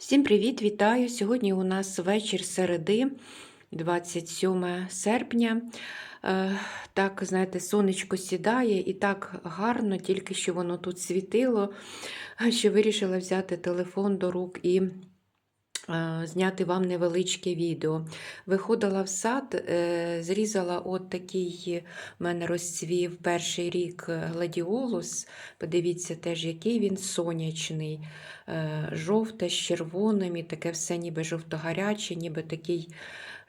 Всім привіт, вітаю! Сьогодні у нас вечір середи, 27 серпня. Е, Так, знаєте, сонечко сідає і так гарно, тільки що воно тут світило, що вирішила взяти телефон до рук і зняти вам невеличке відео. Виходила в сад, е, зрізала от такий в мене розцвів перший рік гладіолус. Подивіться теж, який він сонячний, е, жовте з червоним, і таке все ніби жовто-гаряче, ніби такий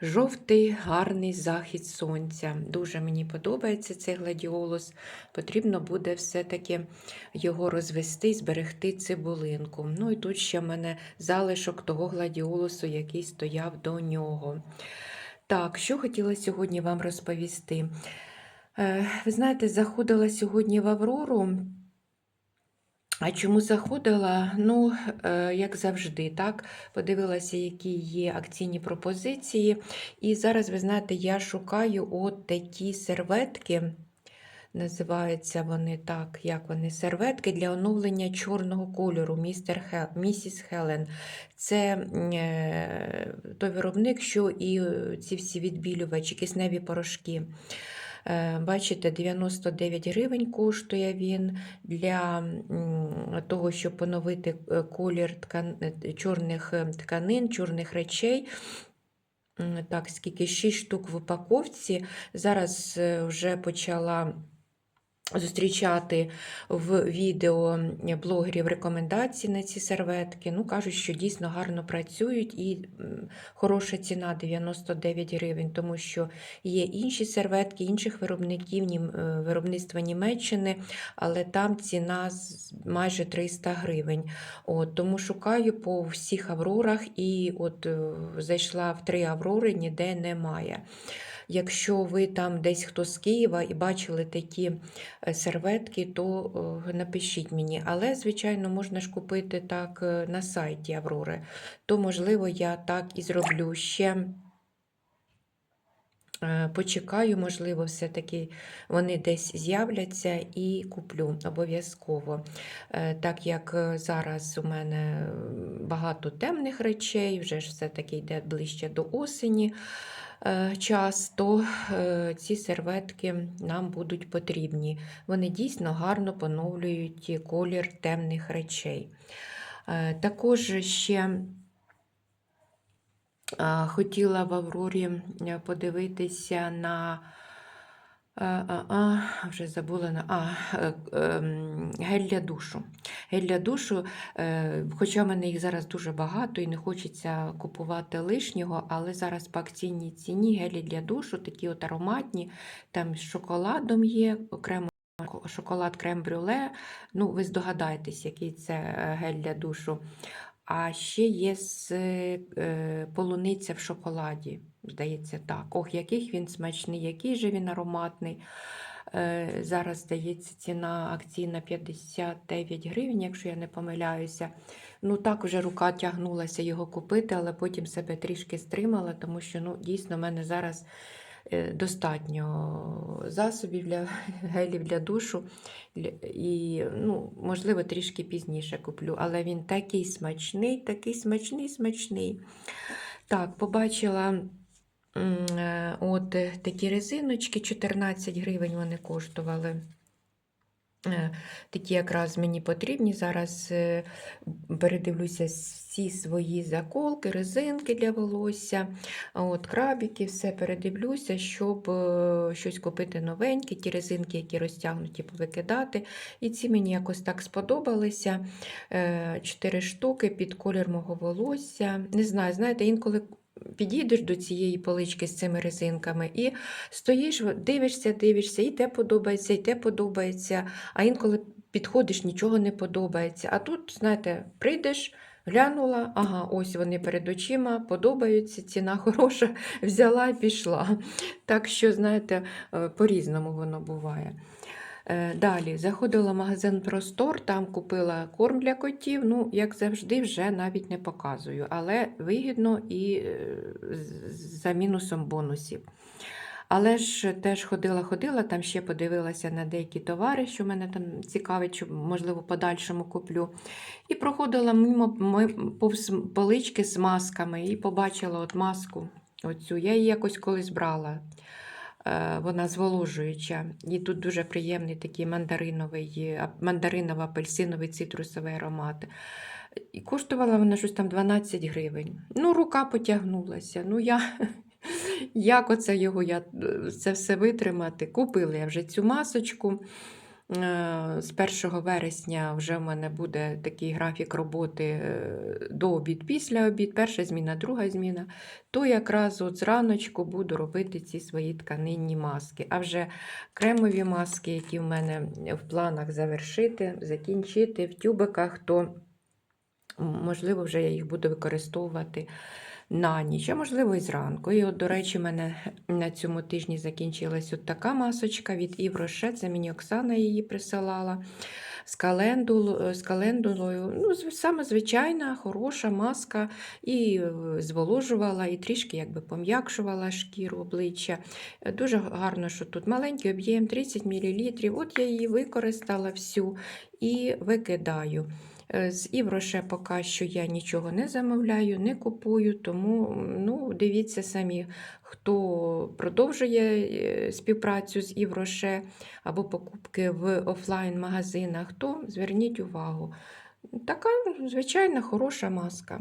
жовтий гарний захід сонця. Дуже мені подобається цей гладіолус. Потрібно буде все-таки його розвести і зберегти цибулинку. Ну і тут ще в мене залишок того гладіолусу, який стояв до нього. Так, що хотіла сьогодні вам розповісти? Е, Ви знаєте, заходила сьогодні в Аврору. А чому заходила? Ну, е, як завжди, так, подивилася, які є акційні пропозиції. І зараз, ви знаєте, я шукаю от такі серветки. Називаються вони так, як вони серветки для оновлення чорного кольору містер Хел, місіс Хелен. Це е, той виробник, що і ці всі відбілювачі, кисневі порошки. Е, Бачите, 99 гривень коштує він для того, щоб поновити е, колір ткан... е, чорних е, тканин, чорних речей. Так, скільки 6 штук в упаковці. Зараз вже почала зустрічати в відео блогерів рекомендації на ці серветки. Ну, кажуть, що дійсно гарно працюють і хороша ціна 99 гривень, тому що є інші серветки, інших виробників, е, виробництва Німеччини, але там ціна майже 300 гривень. От, тому шукаю по всіх аврорах і от е, зайшла в три аврори, ніде немає. Якщо ви там десь хто з Києва і бачили такі е, серветки, то е, напишіть мені. Але, звичайно, можна ж купити так е, на сайті Аврори. То, можливо, я так і зроблю. Ще почекаю, можливо, все-таки вони десь з'являться і куплю обов'язково. Так як зараз у мене багато темних речей, вже ж все-таки йде ближче до осені час, то е, ці серветки нам будуть потрібні. Вони дійсно гарно поновлюють колір темних речей. Е, Також ще хотіла в Аврорі е, подивитися на. А, а, вже забула на а, е, ем, гель для душу. Гель для душу, е, хоча в мене їх зараз дуже багато і не хочеться купувати лишнього, але зараз по акційній ціні гелі для душу, такі от ароматні, там з шоколадом є, окремо шоколад крем-брюле. Ну, ви здогадаєтесь, який це е, гель для душу. А ще є з е, полуниця в шоколаді. Здається, так. Ох, який він смачний, який же він ароматний. Е, Зараз, здається, ціна акційна 59 гривень, якщо я не помиляюся. Ну, так вже рука тягнулася його купити, але потім себе трішки стримала, тому що ну, дійсно в мене зараз достатньо засобів для гелів для душу. І, ну, можливо, трішки пізніше куплю. Але він такий смачний, такий смачний, смачний. Так, побачила. Е, От е, такі резиночки, 14 гривень вони коштували. Е, Такі якраз мені потрібні. Зараз е, передивлюся всі свої заколки, резинки для волосся, от крабики, все передивлюся, щоб е, щось купити новеньке, ті резинки, які розтягнуті, повикидати. І ці мені якось так сподобалися. Чотири штуки під колір мого волосся. Не знаю, знаєте, інколи підійдеш до цієї полички з цими резинками і стоїш, дивишся, дивишся, і те подобається, і те подобається. А інколи підходиш, нічого не подобається. А тут, знаєте, прийдеш. Глянула, ага, ось вони перед очима, подобаються, ціна хороша, взяла і пішла. Так що, знаєте, е, по-різному воно буває. Е, Далі заходила в магазин Простор, там купила корм для котів. Ну, як завжди, вже навіть не показую, але вигідно і е, за мінусом бонусів. Але ж теж ходила-ходила, там ще подивилася на деякі товари, що мене там цікавить, що, можливо, подальшому куплю. І проходила мимо повз полички з масками і побачила от маску. Оцю. Я її якось колись брала. Е, Вона зволожуюча. І тут дуже приємний такий мандариновий, е, мандариново-апельсиновий цитрусовий аромат. І коштувала вона щось там 12 гривень. Ну, рука потягнулася. Ну, я, як оце його я, е, це все витримати? Купила я вже цю масочку. Е, З 1 вересня вже в мене буде такий графік роботи е, до обід, після обід, перша зміна, друга зміна. То якраз от зраночку буду робити ці свої тканинні маски. А вже кремові маски, які в мене в планах завершити, закінчити в тюбиках, то можливо, вже я їх буду використовувати на ніч, а можливо, і зранку. І от, до речі, мене на цьому тижні закінчилась от така масочка від Ів Роше, це мені Оксана її присилала. З, календул, з календулою, ну, саме звичайна, хороша маска, і е, зволожувала, і трішки якби пом'якшувала шкіру обличчя. Е, Дуже гарно, що тут маленький об'єм 30 мл. От я її використала всю і викидаю. Е, З Івроше поки що я нічого не замовляю, не купую, тому ну, дивіться самі, хто продовжує е, співпрацю з Івроше або покупки в офлайн-магазинах, то зверніть увагу. Така звичайна хороша маска.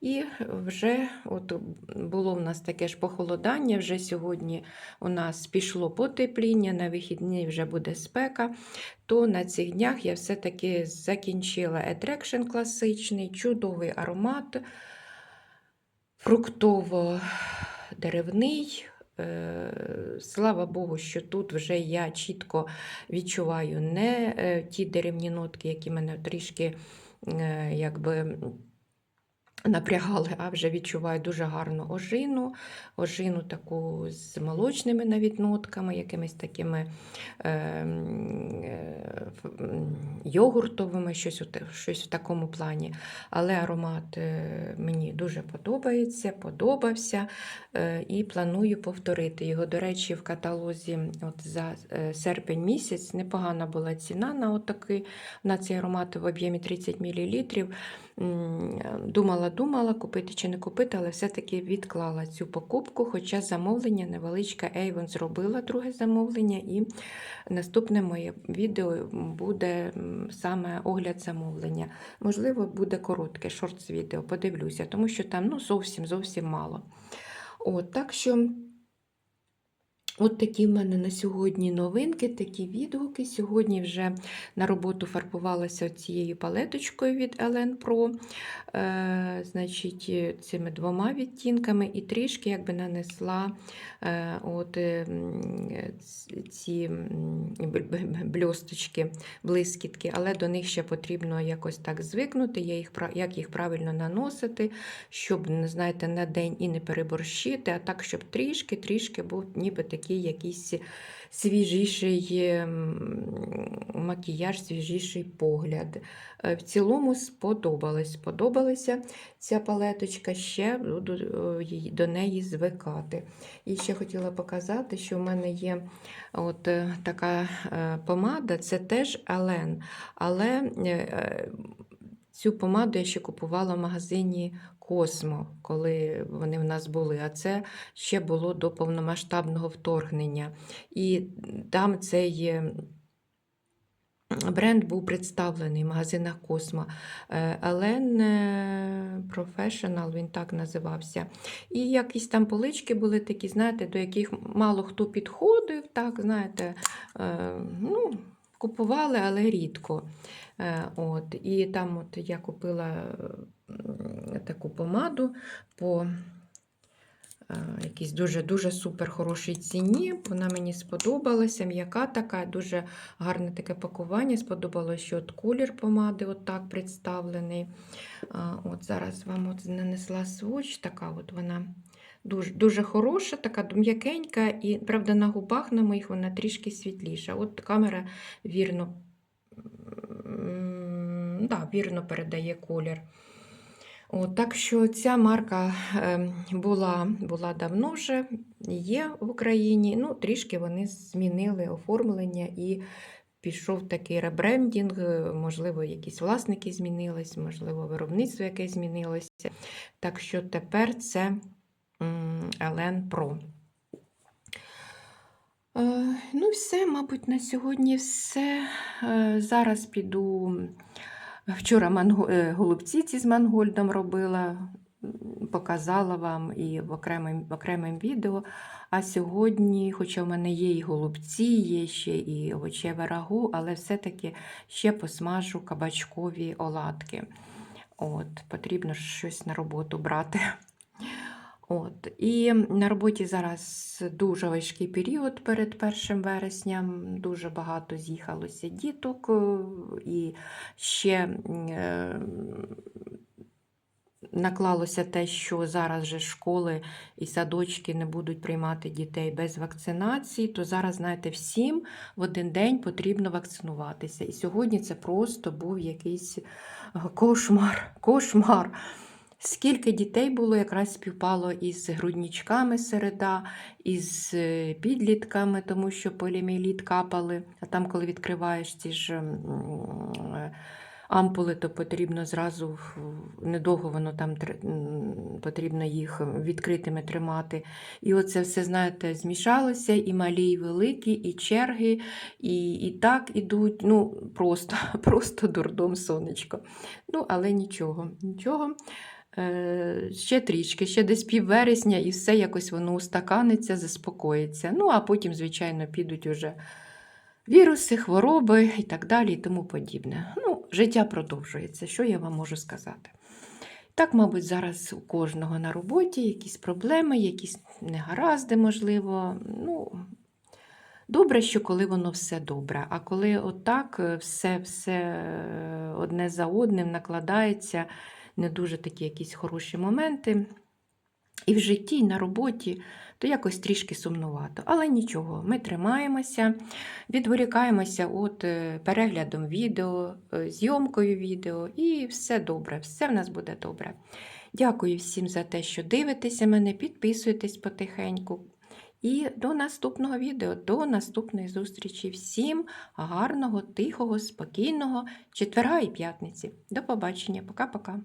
І вже от було в нас таке ж похолодання, вже сьогодні у нас пішло потепління, на вихідні вже буде спека то на цих днях я все-таки закінчила Attraction класичний, чудовий аромат, фруктово-деревний. Е, Слава Богу, що тут вже я чітко відчуваю не е, ті деревні нотки, які мене трішки е, якби напрягали, а вже відчуваю дуже гарну ожину, ожину таку з молочними навіть нотками, якимись такими е, е, йогуртовими, щось, у щось в такому плані. Але аромат е, мені дуже подобається, подобався е, і планую повторити його. До речі, в каталозі от за е, серпень місяць непогана була ціна на, отакий, на цей аромат в об'ємі 30 мл. Думала, думала, купити чи не купити, але все-таки відклала цю покупку, хоча замовлення невеличке Avon зробила друге замовлення, і наступне моє відео буде саме огляд замовлення. Можливо, буде коротке шортс-відео, подивлюся, тому що там ну, зовсім зовсім мало. От, так що. От такі в мене на сьогодні новинки, такі відгуки. Сьогодні вже на роботу фарбувалася цією палеточкою від Ellen Pro, е, значить, е, цими двома відтінками, і трішки якби нанесла е, от, е, ці бльосточки, блискітки, але до них ще потрібно якось так звикнути, як їх правильно наносити, щоб, знаєте, на день і не переборщити, а так, щоб трішки-трішки був ніби такий якийсь свіжіший ем, макіяж, свіжіший погляд. Е, В цілому сподобалось. Сподобалася ця палеточка, ще буду е, до неї звикати. І ще хотіла показати, що в мене є от е, така помада, це теж Елен. Але цю помаду я ще купувала в магазині Космо, коли вони в нас були. А це ще було до повномасштабного вторгнення. І там цей е, бренд був представлений в магазинах Космо. Е, Елен е, Professional, він так називався. І якісь там полички були такі, знаєте, до яких мало хто підходив, так, знаєте, ну, купували, але рідко. От, і там от я купила таку помаду по е, якійсь дуже-дуже супер хорошій ціні. Вона мені сподобалася, м'яка така, дуже гарне таке пакування. Сподобалося, що от колір помади от представлений. От Зараз вам от нанесла сводч, така от вона. Дуже, дуже хороша, така м'якенька, і, правда, на губах на моїх вона трішки світліша. От камера вірно, да, вірно передає колір. От, так що ця марка ем, була, була давно вже, є в Україні. Ну, трішки вони змінили оформлення і пішов такий ребрендінг, е, можливо, якісь власники змінились, можливо, виробництво якесь змінилося. Так що тепер це Елен. Е, Ну, все, мабуть, на сьогодні все. Е, Зараз піду. Вчора манго... е, голубці ці з мангольдом робила, показала вам і в окремим, окремим відео. А сьогодні, хоча в мене є і голубці, є ще і овочеве рагу, але все-таки ще посмажу кабачкові оладки. От, потрібно щось на роботу брати. От. І на роботі зараз дуже важкий період перед 1 вересням. Дуже багато з'їхалося діток, е, і ще е, наклалося те, що зараз же школи і садочки не будуть приймати дітей без вакцинації, то зараз, знаєте, всім в один день потрібно вакцинуватися. І сьогодні це просто був якийсь е, кошмар. кошмар. Скільки дітей було, якраз співпало із груднічками середа, із е, підлітками, тому що поліоміеліт капали. А там, коли відкриваєш ці ж е, ампули, то потрібно зразу недовго воно там потрібно їх відкритими тримати. І оце все, знаєте, змішалося, і малі, і великі, і черги, і, і так ідуть. Ну, просто, просто дурдом сонечко. Ну, але нічого, нічого. Е, ще трішки, ще десь пів вересня, і все якось воно устаканиться, заспокоїться. Ну, а потім, звичайно, підуть уже віруси, хвороби і так далі, і тому подібне. Ну, життя продовжується, що я вам можу сказати. Так, мабуть, зараз у кожного на роботі якісь проблеми, якісь негаразди, можливо. Ну, добре, що коли воно все добре. А коли отак е, все, все е, одне за одним накладається, не дуже такі якісь хороші моменти. І в житті, і на роботі, то якось трішки сумнувато. Але нічого, ми тримаємося, відволікаємося от е, переглядом відео, е, зйомкою відео, і все добре, все в нас буде добре. Дякую всім за те, що дивитеся мене, підписуйтесь потихеньку. І до наступного відео, до наступної зустрічі. Всім гарного, тихого, спокійного четверга і п'ятниці. До побачення, пока-пока.